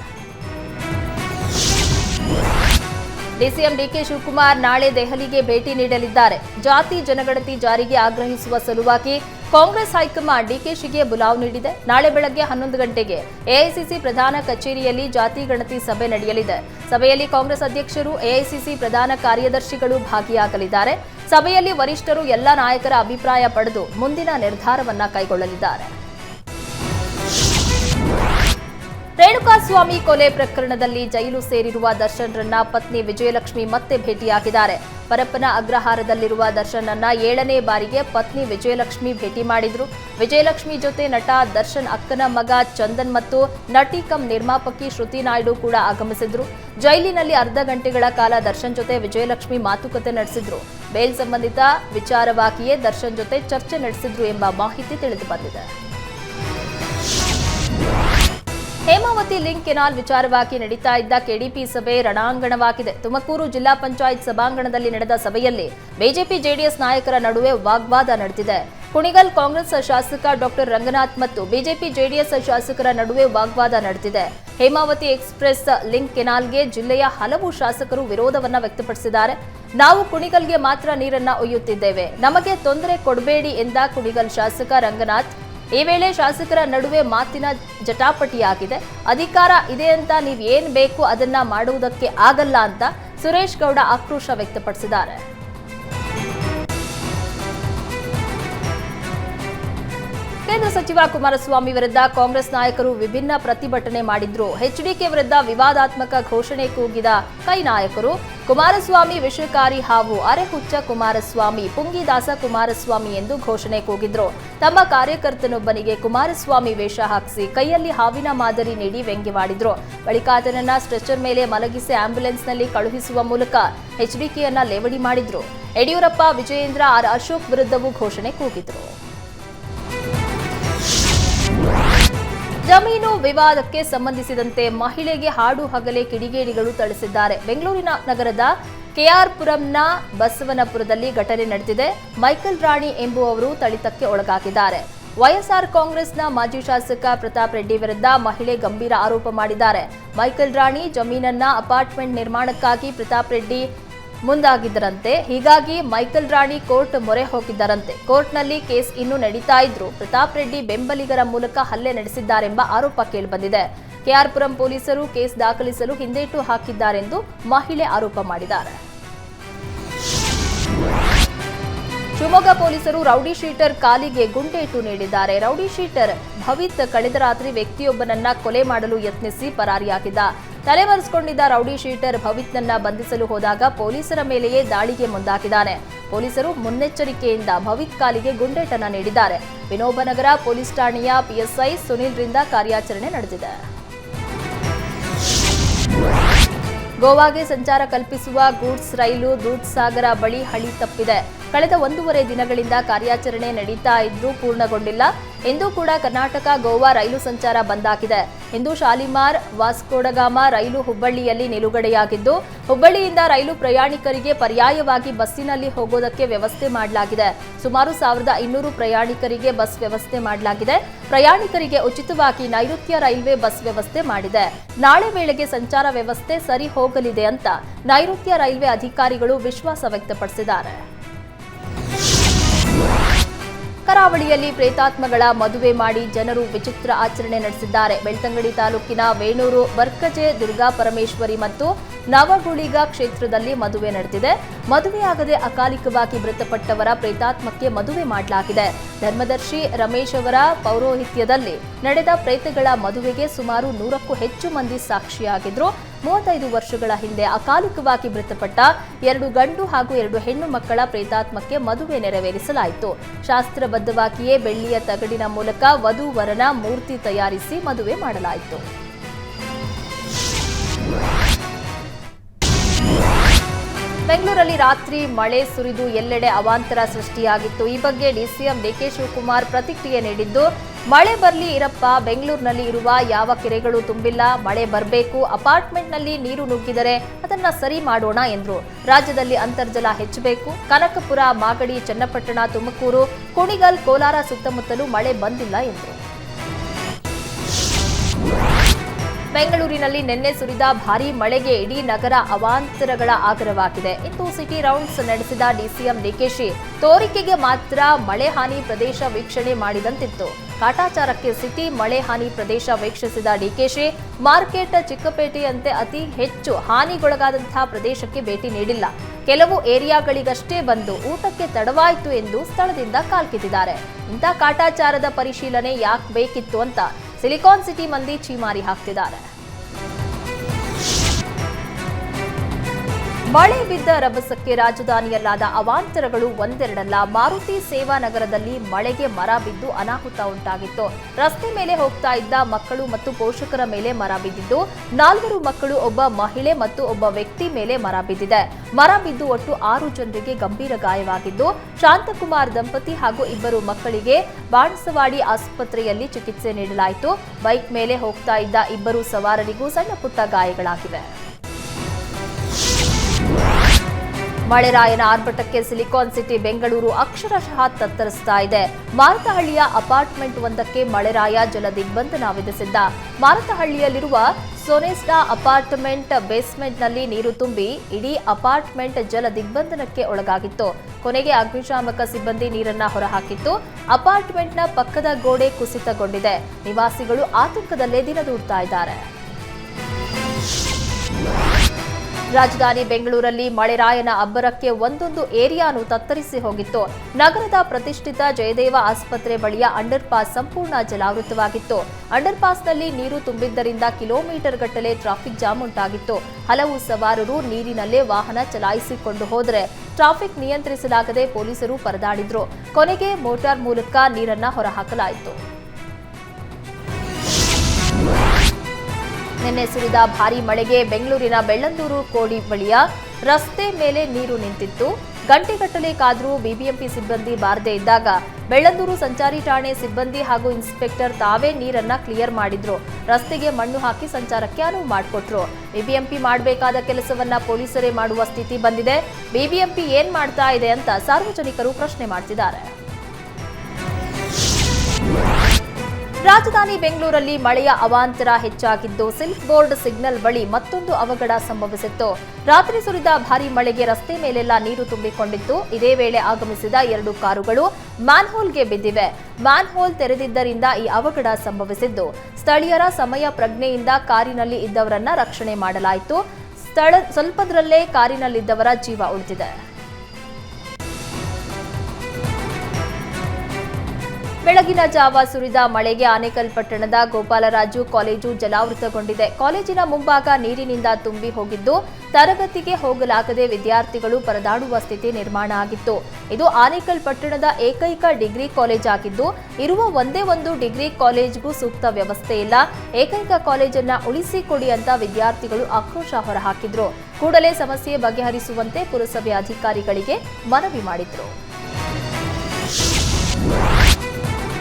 ಡಿಸಿಎಂ ಡಿಕೆ ಶಿವಕುಮಾರ್ ನಾಳೆ ದೆಹಲಿಗೆ ಭೇಟಿ ನೀಡಲಿದ್ದಾರೆ. ಜಾತಿ ಜನಗಣತಿ ಜಾರಿಗೆ ಆಗ್ರಹಿಸುವ ಸಲುವಾಗಿ ಕಾಂಗ್ರೆಸ್ ಹೈಕಮಾಂಡ್ ಡಿಕೆಶಿಗೆ ಬುಲಾವ್ ನೀಡಿದೆ. ನಾಳೆ ಬೆಳಗ್ಗೆ ಹನ್ನೊಂದು ಗಂಟೆಗೆ ಎಐಸಿಸಿ ಪ್ರಧಾನ ಕಚೇರಿಯಲ್ಲಿ ಜಾತಿ ಗಣತಿ ಸಭೆ ನಡೆಯಲಿದೆ. ಸಭೆಯಲ್ಲಿ ಕಾಂಗ್ರೆಸ್ ಅಧ್ಯಕ್ಷರು, ಎಐಸಿಸಿ ಪ್ರಧಾನ ಕಾರ್ಯದರ್ಶಿಗಳು ಭಾಗಿಯಾಗಲಿದ್ದಾರೆ. ಸಭೆಯಲ್ಲಿ ವರಿಷ್ಠರು ಎಲ್ಲ ನಾಯಕರ ಅಭಿಪ್ರಾಯ ಪಡೆದು ಮುಂದಿನ ನಿರ್ಧಾರವನ್ನ ಕೈಗೊಳ್ಳಲಿದ್ದಾರೆ. ರೇಣುಕಾಸ್ವಾಮಿ ಕೊಲೆ ಪ್ರಕರಣದಲ್ಲಿ ಜೈಲು ಸೇರಿರುವ ದರ್ಶನ್ರನ್ನ ಪತ್ನಿ ವಿಜಯಲಕ್ಷ್ಮಿ ಮತ್ತೆ ಭೇಟಿಯಾಗಿದ್ದಾರೆ. ಪರಪ್ಪನ ಅಗ್ರಹಾರದಲ್ಲಿರುವ ದರ್ಶನ್ನನ್ನ ಏಳನೇ ಬಾರಿಗೆ ಪತ್ನಿ ವಿಜಯಲಕ್ಷ್ಮಿ ಭೇಟಿ ಮಾಡಿದ್ರು. ವಿಜಯಲಕ್ಷ್ಮಿ ಜೊತೆ ನಟ ದರ್ಶನ್ ಅಕ್ಕನ ಮಗ ಚಂದನ್ ಮತ್ತು ನಟಿ ಕಂ ನಿರ್ಮಾಪಕಿ ಶ್ರುತಿ ನಾಯ್ಡು ಕೂಡ ಆಗಮಿಸಿದ್ರು. ಜೈಲಿನಲ್ಲಿ ಅರ್ಧ ಗಂಟೆಗಳ ಕಾಲ ದರ್ಶನ್ ಜೊತೆ ವಿಜಯಲಕ್ಷ್ಮಿ ಮಾತುಕತೆ ನಡೆಸಿದ್ರು. ಬೇಲ್ ಸಂಬಂಧಿತ ವಿಚಾರವಾಗಿಯೇ ದರ್ಶನ್ ಜೊತೆ ಚರ್ಚೆ ನಡೆಸಿದ್ರು ಎಂಬ ಮಾಹಿತಿ ತಿಳಿದು ಬಂದಿದೆ. ಹೇಮಾವತಿ ಲಿಂಕ್ ಕೆನಾಲ್ ವಿಚಾರವಾಗಿ ನಡೀತಾ ಇದ್ದ ಕೆಡಿಪಿ ಸಭೆ ರಣಾಂಗಣವಾಗಿದೆ. ತುಮಕೂರು ಜಿಲ್ಲಾ ಪಂಚಾಯತ್ ಸಭಾಂಗಣದಲ್ಲಿ ನಡೆದ ಸಭೆಯಲ್ಲಿ ಬಿಜೆಪಿ ಜೆಡಿಎಸ್ ನಾಯಕರ ನಡುವೆ ವಾಗ್ವಾದ ನಡೆದಿದೆ. ಕುಣಿಗಲ್ ಕಾಂಗ್ರೆಸ್ ಶಾಸಕ ಡಾಕ್ಟರ್ ರಂಗನಾಥ್ ಮತ್ತು ಬಿಜೆಪಿ ಜೆಡಿಎಸ್ ಶಾಸಕರ ನಡುವೆ ವಾಗ್ವಾದ ನಡೆದಿದೆ. ಹೇಮಾವತಿ ಎಕ್ಸ್ಪ್ರೆಸ್ ಲಿಂಕ್ ಕೆನಾಲ್ಗೆ ಜಿಲ್ಲೆಯ ಹಲವು ಶಾಸಕರು ವಿರೋಧವನ್ನ ವ್ಯಕ್ತಪಡಿಸಿದ್ದಾರೆ. ನಾವು ಕುಣಿಗಲ್ಗೆ ಮಾತ್ರ ನೀರನ್ನ ಒಯ್ಯುತ್ತಿದ್ದೇವೆ. ನಮಗೆ ತೊಂದರೆ ಕೊಡಬೇಡಿ ಎಂದ ಕುಣಿಗಲ್ ಶಾಸಕ ರಂಗನಾಥ್. ಈ ವೇಳೆ ಶಾಸಕರ ನಡುವೆ ಮಾತಿನ ಜಟಾಪಟಿಯಾಗಿದೆ. ಅಧಿಕಾರ ಇದೆ ಅಂತ ನೀವು ಏನ್ ಬೇಕು ಅದನ್ನ ಮಾಡುವುದಕ್ಕೆ ಆಗಲ್ಲ ಅಂತ ಸುರೇಶ್ ಗೌಡ ಆಕ್ರೋಶ ವ್ಯಕ್ತಪಡಿಸಿದ್ದಾರೆ. ಕೇಂದ್ರ ಸಚಿವ ಕುಮಾರಸ್ವಾಮಿ ವಿರುದ್ಧ ಕಾಂಗ್ರೆಸ್ ನಾಯಕರು ವಿಭಿನ್ನ ಪ್ರತಿಭಟನೆ ಮಾಡಿದ್ರು. ಎಚ್ಡಿಕೆ ವಿರುದ್ಧ ವಿವಾದಾತ್ಮಕ ಘೋಷಣೆ ಕೂಗಿದ ಕೈ ನಾಯಕರು. ಕುಮಾರಸ್ವಾಮಿ ವಿಷಕಾರಿ ಹಾವು, ಅರೆಹುಚ್ಚ ಕುಮಾರಸ್ವಾಮಿ ಪುಂಗಿದಾಸ ಕುಮಾರಸ್ವಾಮಿ ಎಂದು ಘೋಷಣೆ ಕೂಗಿದ್ರು. ತಮ್ಮ ಕಾರ್ಯಕರ್ತನೊಬ್ಬನಿಗೆ ಕುಮಾರಸ್ವಾಮಿ ವೇಷ ಹಾಕಿಸಿ ಕೈಯಲ್ಲಿ ಹಾವಿನ ಮಾದರಿ ನೀಡಿ ವ್ಯಂಗ್ಯವಾಡಿದ್ರು ಬಳಿಕ ಆತನನ್ನ ಸ್ಟ್ರೆಚರ್ ಮೇಲೆ ಮಲಗಿಸಿ ಆಂಬ್ಯುಲೆನ್ಸ್ನಲ್ಲಿ ಕಳುಹಿಸುವ ಮೂಲಕ ಎಚ್ಡಿಕೆಯನ್ನ ಲೇವಡಿ ಮಾಡಿದ್ರು. ಯಡಿಯೂರಪ್ಪ, ವಿಜಯೇಂದ್ರ, ಆರ್ ಅಶೋಕ್ ವಿರುದ್ಧವೂ ಘೋಷಣೆ ಕೂಗಿದ್ರು. ಜಮೀನು ವಿವಾದಕ್ಕೆ ಸಂಬಂಧಿಸಿದಂತೆ ಮಹಿಳೆಗೆ ಹಾಡು ಹಗಲೇ ಕಿಡಿಗೇಡಿಗಳು ಥಳಿಸಿದ್ದಾರೆ. ಬೆಂಗಳೂರಿನ ನಗರದ ಕೆಆರ್ಪುರಂನ ಬಸವನಪುರದಲ್ಲಿ ಘಟನೆ ನಡೆದಿದೆ. ಮೈಕಲ್ ರಾಣಿ ಎಂಬುವವರು ಥಳಿತಕ್ಕೆ ಒಳಗಾಗಿದ್ದಾರೆ. ವೈಎಸ್ಆರ್ ಕಾಂಗ್ರೆಸ್ನ ಮಾಜಿ ಶಾಸಕ ಪ್ರತಾಪ್ ರೆಡ್ಡಿ ವಿರುದ್ಧ ಮಹಿಳೆ ಗಂಭೀರ ಆರೋಪ ಮಾಡಿದ್ದಾರೆ. ಮೈಕಲ್ ರಾಣಿ ಜಮೀನನ್ನ ಅಪಾರ್ಟ್ಮೆಂಟ್ ನಿರ್ಮಾಣಕ್ಕಾಗಿ ಪ್ರತಾಪ್ ರೆಡ್ಡಿ ಮುಂದಾಗಿದ್ದರಂತೆ. ಹೀಗಾಗಿ ಮೈಕಲ್ ರಾಣಿ ಕೋರ್ಟ್ ಮೊರೆ ಹೋಗಿದ್ದರಂತೆ. ಕೋರ್ಟ್ನಲ್ಲಿ ಕೇಸ್ ಇನ್ನೂ ನಡೀತಾ ಇದ್ರು ಪ್ರತಾಪ್ ರೆಡ್ಡಿ ಬೆಂಬಲಿಗರ ಮೂಲಕ ಹಲ್ಲೆ ನಡೆಸಿದ್ದಾರೆಂಬ ಆರೋಪ ಕೇಳಿಬಂದಿದೆ. ಕೆಆರ್ಪುರಂ ಪೊಲೀಸರು ಕೇಸ್ ದಾಖಲಿಸಲು ಹಿಂದೇಟು ಹಾಕಿದ್ದಾರೆಂದು ಮಹಿಳೆ ಆರೋಪ ಮಾಡಿದ್ದಾರೆ. ಶಿವಮೊಗ್ಗ ಪೊಲೀಸರು ರೌಡಿ ಶೀಟರ್ ಕಾಲಿಗೆ ಗುಂಡೇಟು ನೀಡಿದ್ದಾರೆ. ರೌಡಿ ಶೀಟರ್ ಭವಿತ್ ಕಳೆದ ರಾತ್ರಿ ವ್ಯಕ್ತಿಯೊಬ್ಬನನ್ನ ಕೊಲೆ ಮಾಡಲು ಯತ್ನಿಸಿ ಪರಾರಿಯಾಗಿದ್ದ. ತಲೆಮರೆಸಿಕೊಂಡಿದ್ದ ರೌಡಿ ಶೀಟರ್ ಭವಿತ್ನನ್ನ ಬಂಧಿಸಲು ಹೋದಾಗ ಪೊಲೀಸರ ಮೇಲೆಯೇ ದಾಳಿಗೆ ಮುಂದಾಗಿದ್ದಾನೆ. ಪೊಲೀಸರು ಮುನ್ನೆಚ್ಚರಿಕೆಯಿಂದ ಭವಿತ್ ಕಾಲಿಗೆ ಗುಂಡೇಟನ ನೀಡಿದ್ದಾರೆ. ವಿನೋಬನಗರ ಪೊಲೀಸ್ ಠಾಣೆಯ ಪಿಎಸ್ಐ ಸುನಿಲ್ರಿಂದ ಕಾರ್ಯಾಚರಣೆ ನಡೆದಿದೆ. ಗೋವಾಗೆ ಸಂಚಾರ ಕಲ್ಪಿಸುವ ಗೂಡ್ಸ್ ರೈಲು ದೂದ್ಸಾಗರ ಬಳಿ ಹಳಿ ತಪ್ಪಿದೆ. ಕಳೆದ ಒಂದೂವರೆ ದಿನಗಳಿಂದ ಕಾರ್ಯಾಚರಣೆ ನಡೀತಾ ಇದ್ದು ಪೂರ್ಣಗೊಂಡಿಲ್ಲ. ಎಂದೂ ಕೂಡ ಕರ್ನಾಟಕ ಗೋವಾ ರೈಲು ಸಂಚಾರ ಬಂದಾಗಿದೆ ಇಂದು ಶಾಲಿಮಾರ್ ವಾಸ್ಕೋಡಗಾಮ ರೈಲು ಹುಬ್ಬಳ್ಳಿಯಲ್ಲಿ ನಿಲುಗಡೆಯಾಗಿದ್ದು, ಹುಬ್ಬಳ್ಳಿಯಿಂದ ರೈಲು ಪ್ರಯಾಣಿಕರಿಗೆ ಪರ್ಯಾಯವಾಗಿ ಬಸ್ಸಿನಲ್ಲಿ ಹೋಗೋದಕ್ಕೆ ವ್ಯವಸ್ಥೆ ಮಾಡಲಾಗಿದೆ. ಸುಮಾರು ಸಾವಿರದ ಇನ್ನೂರು ಪ್ರಯಾಣಿಕರಿಗೆ ಬಸ್ ವ್ಯವಸ್ಥೆ ಮಾಡಲಾಗಿದೆ. ಪ್ರಯಾಣಿಕರಿಗೆ ಉಚಿತವಾಗಿ ನೈಋತ್ಯ ರೈಲ್ವೆ ಬಸ್ ವ್ಯವಸ್ಥೆ ಮಾಡಿದೆ. ನಾಳೆ ವೇಳೆಗೆ ಸಂಚಾರ ವ್ಯವಸ್ಥೆ ಸರಿ ಹೋಗಲಿದೆ ಅಂತ ನೈಋತ್ಯ ರೈಲ್ವೆ ಅಧಿಕಾರಿಗಳು ವಿಶ್ವಾಸ ವ್ಯಕ್ತಪಡಿಸಿದ್ದಾರೆ. ಕರಾವಳಿಯಲ್ಲಿ ಪ್ರೇತಾತ್ಮಗಳ ಮದುವೆ ಮಾಡಿ ಜನರು ವಿಚಿತ್ರ ಆಚರಣೆ ನಡೆಸಿದ್ದಾರೆ. ಬೆಳ್ತಂಗಡಿ ತಾಲೂಕಿನ ವೇಣೂರು, ಬರ್ಕಜೆ ದುರ್ಗಾ ಪರಮೇಶ್ವರಿ ಮತ್ತು ನವಗುಳಿಗ ಕ್ಷೇತ್ರದಲ್ಲಿ ಮದುವೆ ನಡೆದಿದೆ. ಮದುವೆಯಾಗದೆ ಅಕಾಲಿಕವಾಗಿ ಮೃತಪಟ್ಟವರ ಪ್ರೇತಾತ್ಮಕ್ಕೆ ಮದುವೆ ಮಾಡಲಾಗಿದೆ. ಧರ್ಮದರ್ಶಿ ರಮೇಶ್ ಅವರ ಪೌರೋಹಿತ್ಯದಲ್ಲಿ ನಡೆದ ಪ್ರೇತಗಳ ಮದುವೆಗೆ ಸುಮಾರು ನೂರಕ್ಕೂ ಹೆಚ್ಚು ಮಂದಿ ಸಾಕ್ಷಿಯಾಗಿದ್ರು. ಮೂವತ್ತೈದು ವರ್ಷಗಳ ಹಿಂದೆ ಅಕಾಲಿಕವಾಗಿ ಮೃತಪಟ್ಟ ಎರಡು ಗಂಡು ಹಾಗೂ ಎರಡು ಹೆಣ್ಣು ಮಕ್ಕಳ ಪ್ರೇತಾತ್ಮಕ್ಕೆ ಮದುವೆ ನೆರವೇರಿಸಲಾಯಿತು. ಶಾಸ್ತ್ರಬದ್ಧವಾಗಿಯೇ ಬೆಳ್ಳಿಯ ತಗಡಿನ ಮೂಲಕ ವಧು ವರನ ಮೂರ್ತಿ ತಯಾರಿಸಿ ಮದುವೆ ಮಾಡಲಾಯಿತು. ಬೆಂಗಳೂರಲ್ಲಿ ರಾತ್ರಿ ಮಳೆ ಸುರಿದು ಎಲ್ಲೆಡೆ ಅವಾಂತರ ಸೃಷ್ಟಿಯಾಗಿತ್ತು. ಈ ಬಗ್ಗೆ ಡಿಸಿಎಂ ಡಿಕೆ ಶಿವಕುಮಾರ್ ಪ್ರತಿಕ್ರಿಯೆ ನೀಡಿದ್ದು, ಮಳೆ ಬರಲಿ ಇರಪ್ಪ, ಬೆಂಗಳೂರಿನಲ್ಲಿ ಇರುವ ಯಾವ ಕೆರೆಗಳು ತುಂಬಿಲ್ಲ, ಮಳೆ ಬರಬೇಕು, ಅಪಾರ್ಟ್ಮೆಂಟ್ನಲ್ಲಿ ನೀರು ನುಗ್ಗಿದರೆ ಅದನ್ನ ಸರಿ ಮಾಡೋಣ ಎಂದರು. ರಾಜ್ಯದಲ್ಲಿ ಅಂತರ್ಜಲ ಹೆಚ್ಚಬೇಕು. ಕನಕಪುರ, ಮಾಗಡಿ, ಚನ್ನಪಟ್ಟಣ, ತುಮಕೂರು, ಕುಣಿಗಲ್, ಕೋಲಾರ ಸುತ್ತಮುತ್ತಲೂ ಮಳೆ ಬಂದಿಲ್ಲ ಎಂದರು. ಬೆಂಗಳೂರಿನಲ್ಲಿ ನಿನ್ನೆ ಸುರಿದ ಭಾರೀ ಮಳೆಗೆ ಇಡೀ ನಗರ ಅವಾಂತರಗಳ ಆಗರವಾಗಿದೆ ಇಂದು ಸಿಟಿ ರೌಂಡ್ಸ್ ನಡೆಸಿದ ಡಿಸಿಎಂ ಡಿಕೆಶಿ ತೋರಿಕೆಗೆ ಮಾತ್ರ ಮಳೆ ಹಾನಿ ಪ್ರದೇಶ ವೀಕ್ಷಣೆ ಮಾಡಿದಂತಿತ್ತು. ಕಾಟಾಚಾರಕ್ಕೆ ಸಿಟಿ ಮಳೆ ಹಾನಿ ಪ್ರದೇಶ ವೀಕ್ಷಿಸಿದ ಡಿಕೆಶಿ, ಮಾರ್ಕೆಟ್ ಚಿಕ್ಕಪೇಟೆಯಂತೆ ಅತಿ ಹೆಚ್ಚು ಹಾನಿಗೊಳಗಾದಂತಹ ಪ್ರದೇಶಕ್ಕೆ ಭೇಟಿ ನೀಡಿಲ್ಲ. ಕೆಲವು ಏರಿಯಾಗಳಿಗಷ್ಟೇ ಬಂದು ಊಟಕ್ಕೆ ತಡವಾಯಿತು ಎಂದು ಸ್ಥಳದಿಂದ ಕಾಲ್ಕಿತ್ತಿದ್ದಾರೆ ಇಂಥ ಕಾಟಾಚಾರದ ಪರಿಶೀಲನೆ ಯಾಕೆ ಬೇಕಿತ್ತು ಅಂತ ಸಿಲಿಕಾನ್ ಸಿಟಿ ಮಂದಿ ಚೀಮಾರಿ ಹಾಕ್ತಿದ್ದಾರೆ. ಮಳೆ ಬಿದ್ದ ರಭಸಕ್ಕೆ ರಾಜಧಾನಿಯಲ್ಲಾದ ಅವಾಂತರಗಳು ಒಂದೆರಡಲ್ಲ. ಮಾರುತಿ ಸೇವಾ ನಗರದಲ್ಲಿ ಮಳೆಗೆ ಮರ ಬಿದ್ದು ಅನಾಹುತ ಉಂಟಾಗಿತ್ತು. ರಸ್ತೆ ಮೇಲೆ ಹೋಗ್ತಾ ಇದ್ದ ಮಕ್ಕಳು ಮತ್ತು ಪೋಷಕರ ಮೇಲೆ ಮರ ಬಿದ್ದಿದ್ದು, ನಾಲ್ವರು ಮಕ್ಕಳು, ಒಬ್ಬ ಮಹಿಳೆ ಮತ್ತು ಒಬ್ಬ ವ್ಯಕ್ತಿ ಮೇಲೆ ಮರ ಬಿದ್ದಿದೆ. ಮರ ಬಿದ್ದು ಒಟ್ಟು ಆರು ಜನರಿಗೆ ಗಂಭೀರ ಗಾಯವಾಗಿದ್ದು, ಶಾಂತಕುಮಾರ್ ದಂಪತಿ ಹಾಗೂ ಇಬ್ಬರು ಮಕ್ಕಳಿಗೆ ಬಾಣಸವಾಡಿ ಆಸ್ಪತ್ರೆಯಲ್ಲಿ ಚಿಕಿತ್ಸೆ ನೀಡಲಾಯಿತು. ಬೈಕ್ ಮೇಲೆ ಹೋಗ್ತಾ ಇದ್ದ ಇಬ್ಬರು ಸವಾರರಿಗೂ ಸಣ್ಣ ಪುಟ್ಟ ಗಾಯಗಳಾಗಿವೆ. ಮಳೆರಾಯನ ಆರ್ಭಟಕ್ಕೆ ಸಿಲಿಕಾನ್ ಸಿಟಿ ಬೆಂಗಳೂರು ಅಕ್ಷರಶಃ ತತ್ತರಿಸ್ತಾ ಇದೆ. ಮಾರತಹಳ್ಳಿಯ ಅಪಾರ್ಟ್ಮೆಂಟ್ ಒಂದಕ್ಕೆ ಮಳೆರಾಯ ಜಲ ದಿಗ್ಬಂಧನ ವಿಧಿಸಿದ್ದ. ಮಾರತಹಳ್ಳಿಯಲ್ಲಿರುವ ಸೊನೆಸ್ಟಾ ಅಪಾರ್ಟ್ಮೆಂಟ್ ಬೇಸ್ಮೆಂಟ್ನಲ್ಲಿ ನೀರು ತುಂಬಿ ಇಡೀ ಅಪಾರ್ಟ್ಮೆಂಟ್ ಜಲ ದಿಗ್ಬಂಧನಕ್ಕೆ ಒಳಗಾಗಿತ್ತು. ಕೊನೆಗೆ ಅಗ್ನಿಶಾಮಕ ಸಿಬ್ಬಂದಿ ನೀರನ್ನ ಹೊರಹಾಕಿತ್ತು. ಅಪಾರ್ಟ್ಮೆಂಟ್ನ ಪಕ್ಕದ ಗೋಡೆ ಕುಸಿತಗೊಂಡಿದೆ. ನಿವಾಸಿಗಳು ಆತಂಕದಲ್ಲೇ ದಿನದೂಡ್ತಾ ಇದ್ದಾರೆ. ರಾಜಧಾನಿ ಬೆಂಗಳೂರಲ್ಲಿ ಮಳೆರಾಯನ ಅಬ್ಬರಕ್ಕೆ ಒಂದೊಂದು ಏರಿಯಾನು ತತ್ತರಿಸಿ ಹೋಗಿತ್ತು. ನಗರದ ಪ್ರತಿಷ್ಠಿತ ಜಯದೇವ ಆಸ್ಪತ್ರೆ ಬಳಿಯ ಅಂಡರ್ಪಾಸ್ ಸಂಪೂರ್ಣ ಜಲಾವೃತವಾಗಿತ್ತು. ಅಂಡರ್ಪಾಸ್ನಲ್ಲಿ ನೀರು ತುಂಬಿದ್ದರಿಂದ ಕಿಲೋಮೀಟರ್ ಗಟ್ಟಲೆ ಟ್ರಾಫಿಕ್ ಜಾಮ್ ಉಂಟಾಗಿತ್ತು. ಹಲವು ಸವಾರರು ನೀರಿನಲ್ಲೇ ವಾಹನ ಚಲಾಯಿಸಿಕೊಂಡು ಹೋದರೆ ಟ್ರಾಫಿಕ್ ನಿಯಂತ್ರಿಸಲಾಗದೆ ಪೊಲೀಸರು ಪರದಾಡಿದ್ರು. ಕೊನೆಗೆ ಮೋಟಾರ್ ಮೂಲಕ ನೀರನ್ನ ಹೊರಹಾಕಲಾಯಿತು. ನಿನ್ನೆ ಸುರಿದ ಭಾರೀ ಮಳೆಗೆ ಬೆಂಗಳೂರಿನ ಬೆಳ್ಳಂದೂರು ಕೋಡಿ ಬಳಿಯ ರಸ್ತೆ ಮೇಲೆ ನೀರು ನಿಂತಿತ್ತು. ಗಂಟೆಗಟ್ಟಲೆ ಕಾದರೂ ಬಿಬಿಎಂಪಿ ಸಿಬ್ಬಂದಿ ಬಾರದೇ ಇದ್ದಾಗ ಬೆಳ್ಳಂದೂರು ಸಂಚಾರಿ ಠಾಣೆ ಸಿಬ್ಬಂದಿ ಹಾಗೂ ಇನ್ಸ್ಪೆಕ್ಟರ್ ತಾವೇ ನೀರನ್ನ ಕ್ಲಿಯರ್ ಮಾಡಿದ್ರು. ರಸ್ತೆಗೆ ಮಣ್ಣು ಹಾಕಿ ಸಂಚಾರಕ್ಕೆ ಅನುವು ಮಾಡಿಕೊಟ್ರು. ಬಿಬಿಎಂಪಿ ಮಾಡಬೇಕಾದ ಕೆಲಸವನ್ನ ಪೊಲೀಸರೇ ಮಾಡುವ ಸ್ಥಿತಿ ಬಂದಿದೆ. ಬಿಬಿಎಂಪಿ ಏನ್ ಮಾಡ್ತಾ ಇದೆ ಅಂತ ಸಾರ್ವಜನಿಕರು ಪ್ರಶ್ನೆ ಮಾಡ್ತಿದ್ದಾರೆ. ರಾಜಧಾನಿ ಬೆಂಗಳೂರಲ್ಲಿ ಮಳೆಯ ಅವಾಂತರ ಹೆಚ್ಚಾಗಿದ್ದು ಸಿಲ್ಕ್ ಬೋರ್ಡ್ ಸಿಗ್ನಲ್ ಬಳಿ ಮತ್ತೊಂದು ಅವಘಡ ಸಂಭವಿಸಿತ್ತು. ರಾತ್ರಿ ಸುರಿದ ಭಾರೀ ಮಳೆಗೆ ರಸ್ತೆ ಮೇಲೆಲ್ಲ ನೀರು ತುಂಬಿಕೊಂಡಿತ್ತು. ಇದೇ ವೇಳೆ ಆಗಮಿಸಿದ ಎರಡು ಕಾರುಗಳು ಮ್ಯಾನ್ಹೋಲ್ಗೆ ಬಿದ್ದಿವೆ. ಮ್ಯಾನ್ಹೋಲ್ ತೆರೆದಿದ್ದರಿಂದ ಈ ಅವಘಡ ಸಂಭವಿಸಿದ್ದು. ಸ್ಥಳೀಯರ ಸಮಯ ಪ್ರಜ್ಞೆಯಿಂದ ಕಾರಿನಲ್ಲಿ ಇದ್ದವರನ್ನ ರಕ್ಷಣೆ ಮಾಡಲಾಯಿತು. ಸ್ಥಳ, ಸ್ವಲ್ಪದರಲ್ಲೇ ಕಾರಿನಲ್ಲಿದ್ದವರ ಜೀವ ಉಳಿದಿದೆ. ಬೆಳಗಿನ ಜಾವ ಸುರಿದ ಮಳೆಗೆ ಆನೇಕಲ್ ಪಟ್ಟಣದ ಗೋಪಾಲರಾಜು ಕಾಲೇಜು ಜಲಾವೃತಗೊಂಡಿದೆ. ಕಾಲೇಜಿನ ಮುಂಭಾಗ ನೀರಿನಿಂದ ತುಂಬಿ ಹೋಗಿದ್ದು, ತರಗತಿಗೆ ಹೋಗಲಾಗದೆ ವಿದ್ಯಾರ್ಥಿಗಳು ಪರದಾಡುವ ಸ್ಥಿತಿ ನಿರ್ಮಾಣ ಆಗಿತ್ತು. ಇದು ಆನೇಕಲ್ ಪಟ್ಟಣದ ಏಕೈಕ ಡಿಗ್ರಿ ಕಾಲೇಜ್ ಆಗಿದ್ದು, ಇರುವ ಒಂದೇ ಒಂದು ಡಿಗ್ರಿ ಕಾಲೇಜ್ಗೂ ಸೂಕ್ತ ವ್ಯವಸ್ಥೆ ಇಲ್ಲ. ಏಕೈಕ ಕಾಲೇಜನ್ನ ಉಳಿಸಿಕೊಡಿ ಅಂತ ವಿದ್ಯಾರ್ಥಿಗಳು ಆಕ್ರೋಶ ಹೊರಹಾಕಿದ್ರು. ಕೂಡಲೇ ಸಮಸ್ಯೆ ಬಗೆಹರಿಸುವಂತೆ ಪುರಸಭೆ ಅಧಿಕಾರಿಗಳಿಗೆ ಮನವಿ ಮಾಡಿದ್ರು.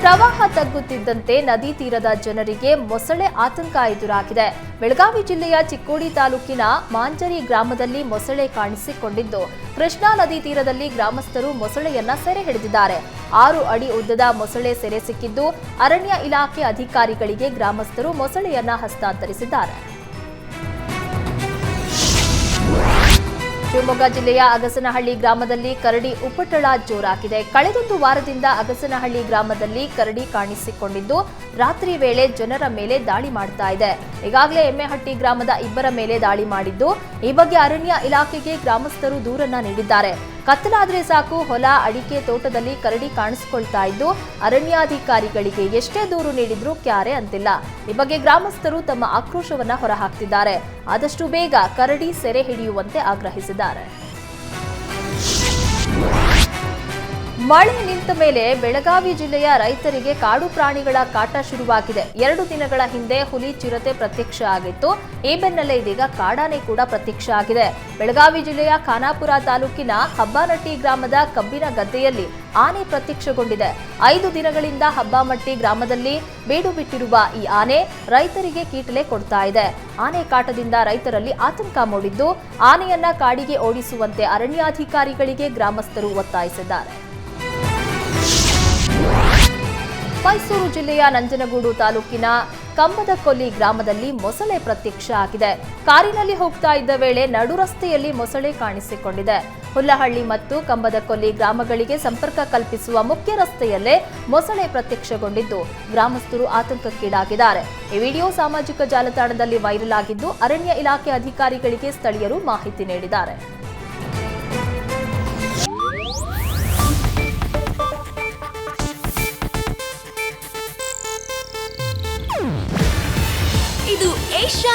ಪ್ರವಾಹ ತಗ್ಗುತ್ತಿದ್ದಂತೆ ನದಿ ತೀರದ ಜನರಿಗೆ ಮೊಸಳೆ ಆತಂಕ ಎದುರಾಗಿದೆ. ಬೆಳಗಾವಿ ಜಿಲ್ಲೆಯ ಚಿಕ್ಕೋಡಿ ತಾಲೂಕಿನ ಮಾಂಜರಿ ಗ್ರಾಮದಲ್ಲಿ ಮೊಸಳೆ ಕಾಣಿಸಿಕೊಂಡಿದ್ದು, ಕೃಷ್ಣಾ ನದಿ ತೀರದಲ್ಲಿ ಗ್ರಾಮಸ್ಥರು ಮೊಸಳೆಯನ್ನ ಸೆರೆ ಹಿಡಿದಿದ್ದಾರೆ. ಆರು ಅಡಿ ಉದ್ದದ ಮೊಸಳೆ ಸೆರೆ ಸಿಕ್ಕಿದ್ದು, ಅರಣ್ಯ ಇಲಾಖೆ ಅಧಿಕಾರಿಗಳಿಗೆ ಗ್ರಾಮಸ್ಥರು ಮೊಸಳೆಯನ್ನ ಹಸ್ತಾಂತರಿಸಿದ್ದಾರೆ. ಶಿವಮೊಗ್ಗ ಜಿಲ್ಲೆಯ ಅಗಸನಹಳ್ಳಿ ಗ್ರಾಮದಲ್ಲಿ ಕರಡಿ ಉಪಟಳ ಜೋರಾಗಿದೆ. ಕಳೆದೊಂದು ವಾರದಿಂದ ಅಗಸನಹಳ್ಳಿ ಗ್ರಾಮದಲ್ಲಿ ಕರಡಿ ಕಾಣಿಸಿಕೊಂಡಿದ್ದು, ರಾತ್ರಿ ವೇಳೆ ಜನರ ಮೇಲೆ ದಾಳಿ ಮಾಡ್ತಾ ಇದೆ. ಈಗಾಗಲೇ ಎಮ್ಮೆಹಟ್ಟಿ ಗ್ರಾಮದ ಇಬ್ಬರ ಮೇಲೆ ದಾಳಿ ಮಾಡಿದ್ದು, ಈ ಬಗ್ಗೆ ಅರಣ್ಯ ಇಲಾಖೆಗೆ ಗ್ರಾಮಸ್ಥರು ದೂರನ್ನ ನೀಡಿದ್ದಾರೆ. ಕತ್ತಲಾದ್ರೆ ಸಾಕು, ಹೊಲ, ಅಡಿಕೆ ತೋಟದಲ್ಲಿ ಕರಡಿ ಕಾಣಿಸಿಕೊಳ್ತಾ ಇದ್ದು, ಅರಣ್ಯಾಧಿಕಾರಿಗಳಿಗೆ ಎಷ್ಟೇ ದೂರು ನೀಡಿದ್ರೂ ಕ್ಯಾರೆ ಅಂತಿಲ್ಲ. ಈ ಬಗ್ಗೆ ಗ್ರಾಮಸ್ಥರು ತಮ್ಮ ಆಕ್ರೋಶವನ್ನ ಹೊರಹಾಕ್ತಿದ್ದಾರೆ. ಆದಷ್ಟು ಬೇಗ ಕರಡಿ ಸೆರೆ ಹಿಡಿಯುವಂತೆ ಆಗ್ರಹಿಸಿದ್ದಾರೆ. ಮಳೆ ನಿಂತ ಮೇಲೆ ಬೆಳಗಾವಿ ಜಿಲ್ಲೆಯ ರೈತರಿಗೆ ಕಾಡು ಪ್ರಾಣಿಗಳ ಕಾಟ ಶುರುವಾಗಿದೆ. ಎರಡು ದಿನಗಳ ಹಿಂದೆ ಹುಲಿ ಚಿರತೆ ಪ್ರತ್ಯಕ್ಷ ಆಗಿತ್ತು. ಈ ಬೆನ್ನಲ್ಲೇ ಇದೀಗ ಕಾಡಾನೆ ಕೂಡ ಪ್ರತ್ಯಕ್ಷ ಆಗಿದೆ. ಬೆಳಗಾವಿ ಜಿಲ್ಲೆಯ ಖಾನಾಪುರ ತಾಲೂಕಿನ ಹಬ್ಬಾನಟ್ಟಿ ಗ್ರಾಮದ ಕಬ್ಬಿನ ಗದ್ದೆಯಲ್ಲಿ ಆನೆ ಪ್ರತ್ಯಕ್ಷಗೊಂಡಿದೆ. ಐದು ದಿನಗಳಿಂದ ಹಬ್ಬಾಮಟ್ಟಿ ಗ್ರಾಮದಲ್ಲಿ ಬೀಡು ಬಿಟ್ಟಿರುವ ಈ ಆನೆ ರೈತರಿಗೆ ಕೀಟಲೆ ಕೊಡ್ತಾ ಇದೆ. ಆನೆ ಕಾಟದಿಂದ ರೈತರಲ್ಲಿ ಆತಂಕ ಮೂಡಿದ್ದು, ಆನೆಯನ್ನ ಕಾಡಿಗೆ ಓಡಿಸುವಂತೆ ಅರಣ್ಯಾಧಿಕಾರಿಗಳಿಗೆ ಗ್ರಾಮಸ್ಥರು ಒತ್ತಾಯಿಸಿದ್ದಾರೆ. ಮೈಸೂರು ಜಿಲ್ಲೆಯ ನಂಜನಗೂಡು ತಾಲೂಕಿನ ಕಂಬದಕೊಲ್ಲಿ ಗ್ರಾಮದಲ್ಲಿ ಮೊಸಳೆ ಪ್ರತ್ಯಕ್ಷ ಆಗಿದೆ. ಕಾರಿನಲ್ಲಿ ಹೋಗ್ತಾ ಇದ್ದ ವೇಳೆ ನಡು ರಸ್ತೆಯಲ್ಲಿ ಮೊಸಳೆ ಕಾಣಿಸಿಕೊಂಡಿದೆ. ಹುಲ್ಲಹಳ್ಳಿ ಮತ್ತು ಕಂಬದಕೊಲ್ಲಿ ಗ್ರಾಮಗಳಿಗೆ ಸಂಪರ್ಕ ಕಲ್ಪಿಸುವ ಮುಖ್ಯ ರಸ್ತೆಯಲ್ಲೇ ಮೊಸಳೆ ಪ್ರತ್ಯಕ್ಷಗೊಂಡಿದ್ದು, ಗ್ರಾಮಸ್ಥರು ಆತಂಕಕ್ಕೀಡಾಗಿದ್ದಾರೆ. ಈ ವಿಡಿಯೋ ಸಾಮಾಜಿಕ ಜಾಲತಾಣದಲ್ಲಿ ವೈರಲ್ ಆಗಿದ್ದು, ಅರಣ್ಯ ಇಲಾಖೆ ಅಧಿಕಾರಿಗಳಿಗೆ ಸ್ಥಳೀಯರು ಮಾಹಿತಿ ನೀಡಿದ್ದಾರೆ.